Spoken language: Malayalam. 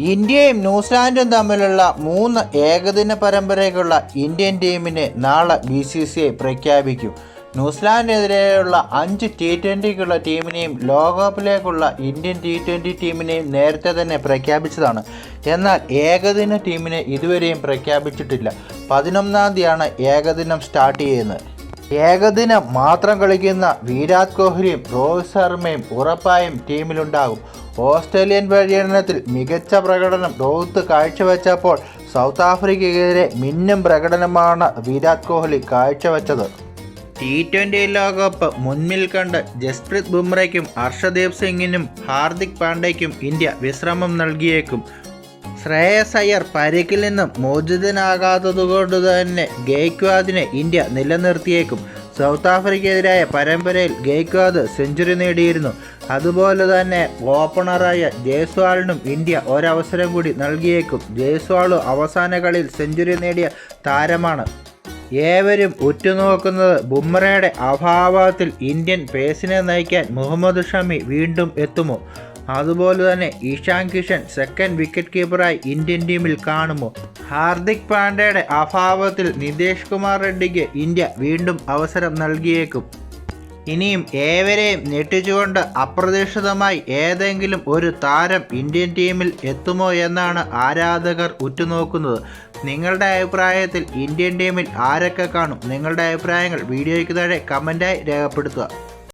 ഇന്ത്യയും ന്യൂസിലാൻഡും തമ്മിലുള്ള മൂന്ന് ഏകദിന പരമ്പരയ്ക്കുള്ള ഇന്ത്യൻ ടീമിനെ നാളെ ബി സി സി ഐ പ്രഖ്യാപിക്കും. ന്യൂസിലാൻഡിനെതിരെയുള്ള അഞ്ച് ടി ട്വന്റിക്കുള്ള ടീമിനെയും ലോകകപ്പിലേക്കുള്ള ഇന്ത്യൻ ടി ട്വന്റി ടീമിനെയും നേരത്തെ തന്നെ പ്രഖ്യാപിച്ചതാണ്. എന്നാൽ ഏകദിന ടീമിനെ ഇതുവരെയും പ്രഖ്യാപിച്ചിട്ടില്ല. പതിനൊന്നാം തീയതിയാണ് ഏകദിനം സ്റ്റാർട്ട് ചെയ്യുന്നത്. ഏകദിനം മാത്രം കളിക്കുന്ന വിരാട് കോഹ്ലിയും രോഹിത് ശർമ്മയും ഉറപ്പായും ടീമിലുണ്ടാകും. ഓസ്ട്രേലിയൻ പര്യടനത്തിൽ മികച്ച പ്രകടനം രോഹിത് കാഴ്ചവെച്ചപ്പോൾ സൗത്ത് ആഫ്രിക്കയ്ക്കെതിരെ മിന്നും പ്രകടനമാണ് വിരാട് കോഹ്ലി കാഴ്ചവെച്ചത്. ടി ട്വന്റി ലോകകപ്പ് മുന്നിൽ കണ്ട് ജസ്പ്രീത് ബുംറയ്ക്കും ഹർഷദീപ് സിംഗിനും ഹാർദിക് പാണ്ഡ്യയ്ക്കും ഇന്ത്യ വിശ്രമം നൽകിയേക്കും. ശ്രേയസ് അയ്യർ പരിക്കിൽ നിന്നും മോചിതനാകാത്തതുകൊണ്ട് തന്നെ ഗെയ്ക്വാദിനെ ഇന്ത്യ നിലനിർത്തിയേക്കും. സൗത്ത് ആഫ്രിക്കയെതിരായ പരമ്പരയിൽ ഗെയ്ക്വാദ് സെഞ്ചുറി നേടിയിരുന്നു. അതുപോലെ തന്നെ ഓപ്പണറായ ജയ്സ്വാളിനും ഇന്ത്യ ഒരവസരം കൂടി നൽകിയേക്കും. ജയ്സ്വാളും അവസാന കളിയിൽ സെഞ്ചുറി നേടിയ താരമാണ്. ഏവരും ഉറ്റുനോക്കുന്നത് ബുംറയുടെ അഭാവത്തിൽ ഇന്ത്യൻ പേസിനെ നയിക്കാൻ മുഹമ്മദ് ഷമി വീണ്ടും എത്തുമോ? അതുപോലെ തന്നെ ഇഷാൻ കിഷൻ സെക്കൻഡ് വിക്കറ്റ് കീപ്പറായി ഇന്ത്യൻ ടീമിൽ കാണുമോ ഹാർദിക് പാണ്ഡ്യയുടെ അഭാവത്തിൽ നിതേഷ് കുമാർ റെഡ്ഡിക്ക് ഇന്ത്യ വീണ്ടും അവസരം നൽകിയേക്കും. ഇനിയും ഏവരെയും ഞെട്ടിച്ചുകൊണ്ട് അപ്രതീക്ഷിതമായി ഏതെങ്കിലും ഒരു താരം ഇന്ത്യൻ ടീമിൽ എത്തുമോ എന്നാണ് ആരാധകർ ഉറ്റുനോക്കുന്നത്. നിങ്ങളുടെ അഭിപ്രായത്തിൽ ഇന്ത്യൻ ടീമിൽ ആരൊക്കെ കാണും? നിങ്ങളുടെ അഭിപ്രായങ്ങൾ വീഡിയോയ്ക്ക് താഴെ കമന്റായി രേഖപ്പെടുത്തുക.